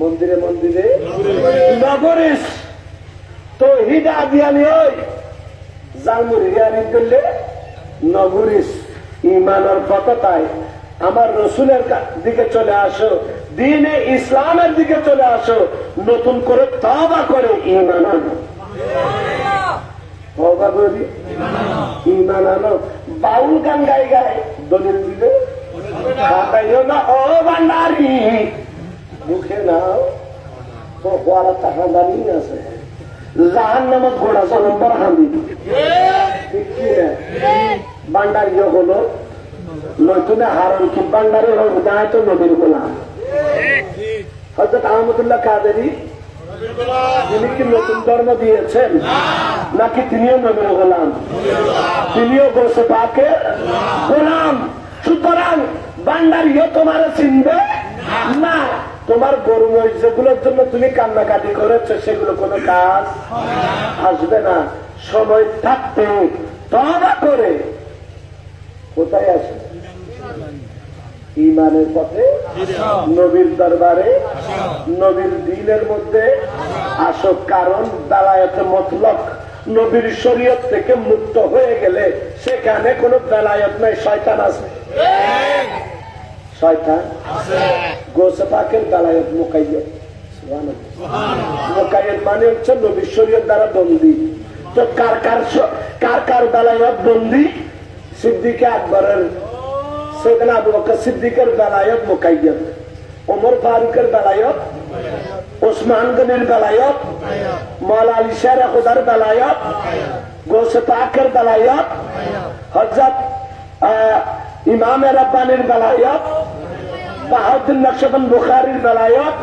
মন্দিরে মন্দিরে। নগরিস তো হিদা ওই। জালমুড়ি রিয়ানি করলে নগরিস ইমানের পথতায় আমার রসুলের দিকে চলে আসো দিনে ইসলামের দিকে চলে আসো নতুন করে তবা করে ইমান আনো। ইমান আনো। বাউল গান গাই গায় দলিল দিলে। না ও মুখে নাও তো হওয়ার টাকা দাঁড়িয়ে আছে। জাহান নামত ঘোড়া নম্বর হান্দি ঠিক কি রে? হলো, নতুনে হারন কি ভান্ডারি হোক দায় তো নবীর গোলাম। হজরত আহমদুল্লাহ কাদেরি তিনি কি নতুন ধর্ম দিয়েছেন, নাকি তিনিও নবীর গোলাম? তিনিও গোসে পাকে, গোলাম, সুতরাং ভান্ডারিও তোমার চিনবে না। তোমার গরু যেগুলোর জন্য তুমি কান্নাকাটি করেছ, সেগুলো কোনো কাজ আসবে না। সময় থাকতে তবা করে কোথায় আসে ইমানের পথে? নবীর দরবারে? নবীর দিনের মধ্যে? আসক কারণ বেলায়তে মতলক নবীর শরীয়ত থেকে মুক্ত হয়ে গেলে সেখানে কোনো বেলায়ত নাই, শয়তান আছে। শয়তান। গোসে পাকের বেলায়ত মোকাইয়ত মোকাইয়ত মানে হচ্ছে নবীর শরীয়ত দ্বারা বন্দী। তো কার কার কার কার বেলায়ত বন্দী? সিদ্দিকে আকবরের সেখানে আবু বকর সিদ্দিকের বেলায়ত মোকাইয়ত ওমর ফারুকের বেলায়ত ওসমান গনির বেলায়ত মৌলা আলী শের খুদার বেলায়ত গোসে পাকের বেলায়ত হজরত ইমাম রব্বানির বেলায়ত বাহাদুর নকশবন বুখারির বেলায়ত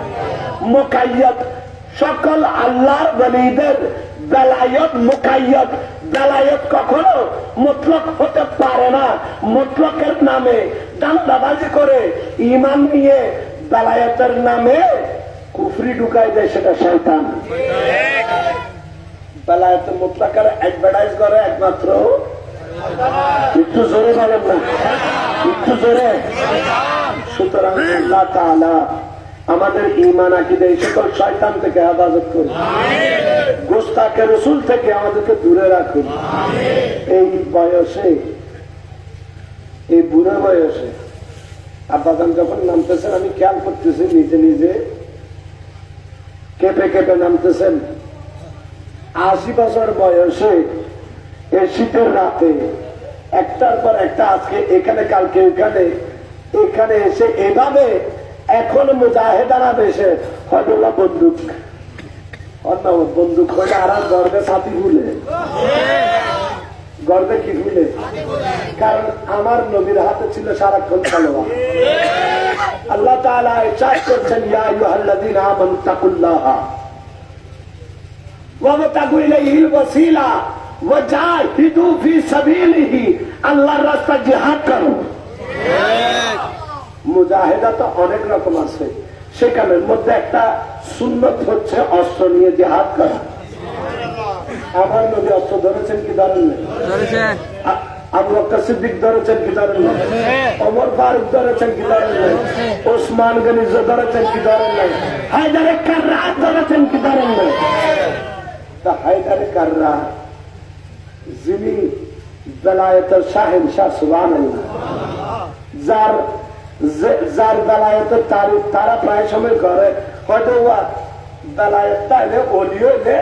মোকাইয়ত সকল আল্লাহর বলিদের বেলায়ত মোকাইয়ত বেলায়ত কখনো মুতলক হতে পারে না। মুতলকের নামে দান্দাবাজি করে ইমান নিয়ে বেলায়তের নামে কুফরি ঢুকাই দেয় সেটা শয়তান। বেলায়ত মুতলাকার অ্যাডভার্টাইজ করে একমাত্র একটু জোরে বলেন না। একটু জোরে। সুতরাং আল্লাহ তাআলা আমাদের ইমান আকিদে এই সকল শয়তান থেকে হেফাজত করুন। গোস্তাকে রসুল থেকে আমাদেরকে দূরে রাখুন। এই বয়সে, এই বুড়ো বয়সে আব্বাদান যখন নামতেছেন, আমি খেয়াল করতেছি নিজে নিজে কেঁপে কেঁপে নামতেছেন। আশি বছর বয়সে এই শীতের রাতে, একটার পর একটা আজকে, এখানে, কালকে ওখানে এখানে এসে এভাবে এখন মুজাহেদারা বেশে হয়তোলা বন্দুক বন্দুক হয়ে আর গর্বে সাথী ভুলে গর্বে কি ভুলে কারণ আমার নবীর হাতে ছিল সারাক্ষণ সালোয়া আল্লাহ তাআলা ইরশাদ করছেন, ইয়া আইয়ুহাল্লাযীনা আমানু ওয়াজাহিদু ফি সাবিলিহি আল্লাহর রাস্তা জিহাদ করো। মুজাহিদা তো অনেক রকম আছে। সেখানের মধ্যে একটা সুন্নত হচ্ছে অস্ত্র নিয়ে জেহাদ করা। আমার নবী অস্ত্র ধরেছেন কি ধরেন আবু বকর সিদ্দিক ধরেছেন কি ধরেন ওমর ফারুক ধরেছেন যিনি বেলায়েতের সাহেব শাহ সুবান যার যার বেলায়েতের তারিখ তারা প্রায় সময় করে, হয়তো বেলায়েত তাইলে অলিও যে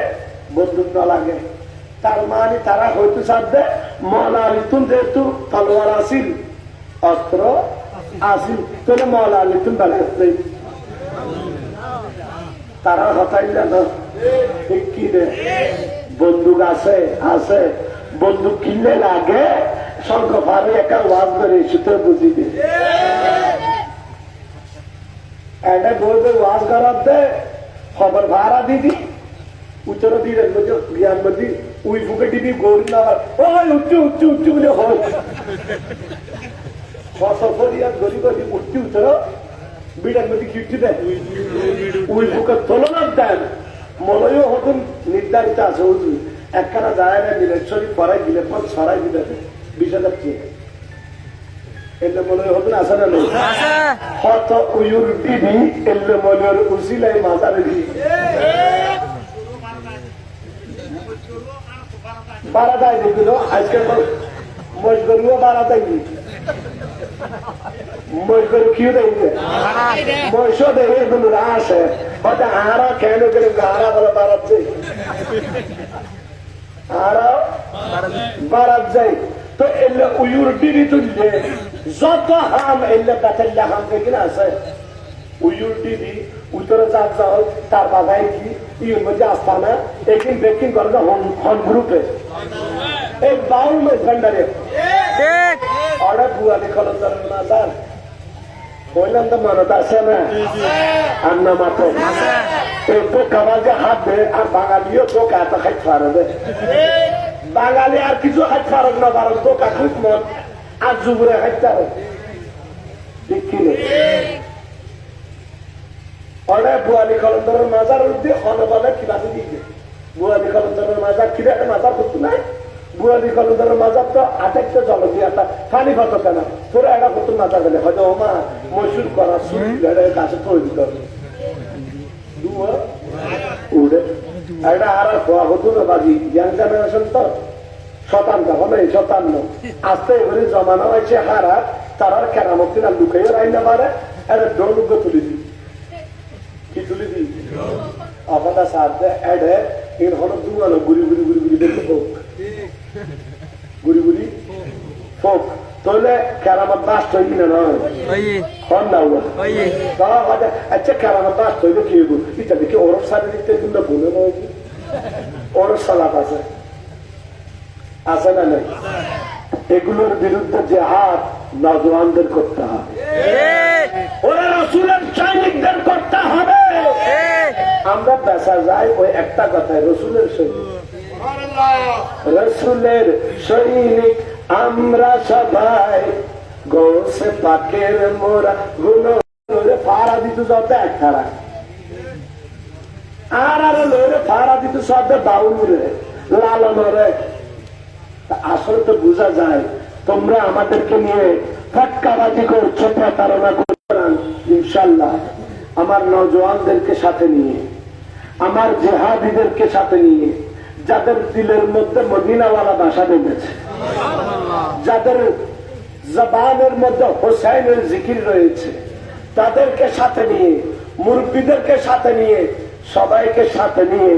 বন্দুক না লাগে। তার মানে তারা হয়তো সাথে মৌলা আলিতুন যেহেতু তলোয়ার আসিল, অস্ত্র আসিল, তাহলে মৌলা আলিতুন বেলায়েত নেই। তারা হতাই জানো কি রে? বন্দুক আছে আছে। বন্দুক কিনলে লাগে শঙ্খ ফারে একা ওয়াজ করে সুতো এটা বলবে ওয়াজ করার দে, খবর ভাড়া দিদি উত্তর দিয়ে জ্ঞান মধ্যে উই ফুকে দিবি গৌরী না ওই বলে উঠতে মলয়ও হতুন নির্ধারিত আছে একখানা যায় না দিলে শরীর পরাই দিলে পর ছড়াই দিলে বিশ হাজার চেয়ে এলে মনে না নেই? হত উয়ুর উসিলাই দি দেখল আজকে মজগরিও মজগরি কিউ মহিষও হয়তো আরা কেন কেন আরা বলে বাড়াচ্ছে বাড়াত যায় তো এলে উয়ুর দিদি তুললে যত হাম এলে বেতাল্লা হাম কিনা আছে। উয়ুর দিদি উত্তরে চাপ যাও তার বাবাই কি ইউর মধ্যে আস্তানা একিন বেকিন করে হন হন গ্রুপে এই বাউল মে ভান্ডারে অর্ডার বুয়া দেখল না স্যার। বললাম তো মানত আছে না আর না মাতো এই তো কামাজে হাত দে আর বাঙালিও তো এত খাইতে পারে বাঙালি আর কিছু খাইতে পারে না পারেন তো কাকুক মন আর যুবরে খাইতে পারে ঠিক কি অনেক বুয়ালি কলন্দরের মাজার উদ্দে অনবলে কিবা দিকে বুয়ালি কলন্দরের মাজার কিরা মাজার করতো নাই বুয়ালি কলন্দরের মাজার তো আটাইতে জল দিয়ে একটা পানি পাত কেন? তোরা এটা করতো মাজার গেলে? হয়তো ওমা মসুর করা সুর কাছে তৈরি করে। উড়ে। এটা আর খোয়া হতো না বাজি। ইয়াং জেনারেশন তো শতান্ত হবে শতান্ন আস্তে এবারে জমানো হয়েছে হারা তারা কেরামতি না লুকাইও রাইনা পারে এটা ডোলুক তুলে দিই কি তুলে দিই আপনার সাথে এডে এর হলো দুয়ালো গুড়ি গুড়ি গুড়ি গুড়ি দেখতে গুড়ি গুড়ি? ফোক। তাহলে কেরামত বাস তৈরি না নয় হন না। ওই তারা হয়তো আচ্ছা কেরামত তৈরি কি হইব? এটা দেখি ওরফ সাথে দিতে কিন্তু বলে নয় কি ওরফ সালাত আছে। আছে না নাই? এগুলোর বিরুদ্ধে যে হাত নজওয়ানদের করতে হবে। ওরা রসুলের সৈনিকদের করতে হবে। আমরা পেশা যাই ওই একটা কথায় রসুলের সৈনিক। রসুলের সৈনিক আমরা সবাই। গোসে পাকের মোরা গুলো ফাড়া দিত যত এক খাড়া আর আর লোরে ফাড়া দিত সব বাউল রে লালন আসলে তো বোঝা যায়, তোমরা আমাদেরকে নিয়ে ফাটকাবাজি করছ, প্রতারণা করছ ইনশাল্লাহ। আমার নজওয়ানদেরকে সাথে নিয়ে, আমার জেহাদিদেরকে সাথে নিয়ে যাদের দিলের মধ্যে মদিনাওয়ালা বাসা বেঁধেছে, যাদের জবানের মধ্যে হোসাইনের জিকির রয়েছে, তাদেরকে সাথে নিয়ে, মুরব্বীদেরকে সাথে নিয়ে, সবাইকে সাথে নিয়ে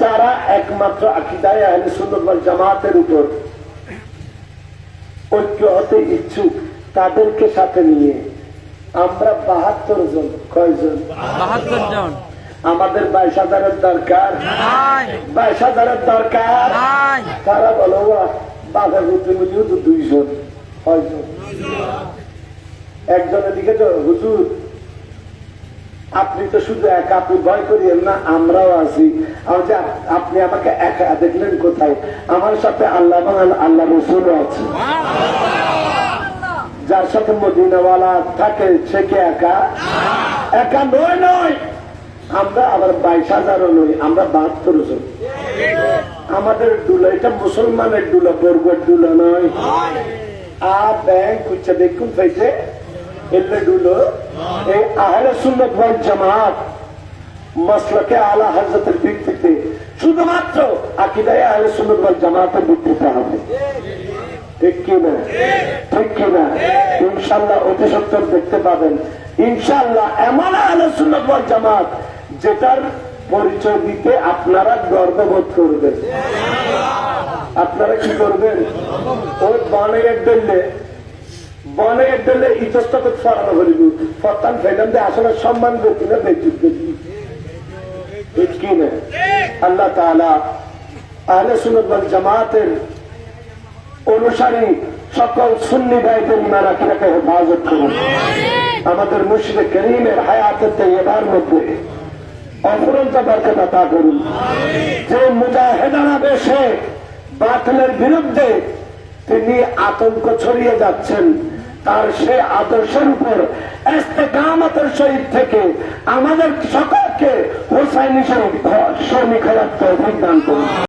যারা একমাত্র আকিদায় আহলে সুন্নাত জামাতের উপর ঐক্য হতে ইচ্ছুক, তাদেরকে সাথে নিয়ে আমরা বাহাত্তর জন, কয়জন? বাহাত্তর জন। আমাদের বাইশ হাজারের দরকার। বাইশ হাজারের দরকার। তারা বলো বাঘা ঘুরতে মিলিও তো দুইজন একজনের দিকে তো হুজুর আপনি তো শুধু একা আপনি ভয় করিয়েন না আমরাও আছি। আপনি আমাকে একা দেখলেন কোথায়? আমার সাথে আল্লাহ আল্লাহ রসুল আছে। যার সাথে মদিনাওয়ালা থাকে সে কি একা? একা নয় নয়। আমরা আবার বাইশ হাজারও নই, আমরা বাহাত্তর জন। আমাদের ডুলা এটা মুসলমানের ডুলা বর্গের ডুলা নয়। আ, ব্যাংক উচ্চ দেখুন পাইছে এলে ডুলো এই আহলে সুন্নত ওয়াল জামাত, মাসলাকে আলা হযরতের থেকে শুধুমাত্র আকিদায় আহলে সুন্নত ওয়াল জামাতের ভিত্তিতে হবে। ঠিক কি না? ঠিক কি না? ইনশাল্লাহ অতি সত্তর দেখতে পাবেন। ইনশাল্লাহ এমন আহলে সুন্নত ওয়াল জামাত যেটার পরিচয় দিতে আপনারা গর্ববোধ করবেন। আপনারা কি করবেন? ওই বানের দিলে বানের দিলে ইতস্তত ফরানো করিব ফতান ফেলাম আসলে সম্মান করছি না কি না? আল্লাহ তাআলা আহলে সুন্নাত ওয়াল জামাতের অনুসারী সকল সুন্নি ভাইদের ইমান আখিরাকে হেফাজত করুন। আমাদের মুর্শিদে করিমের হায়াতের তৈবার মধ্যে তা করুন। যে বাতিলের বিরুদ্ধে তিনি আতঙ্ক ছড়িয়ে যাচ্ছেন, তার সে আদর্শের উপর এস্তেকামতের সহিত থেকে আমাদের সকলকে হোসাইনি সৈনিক সৈনিক হওয়ার তৌফিক করুন।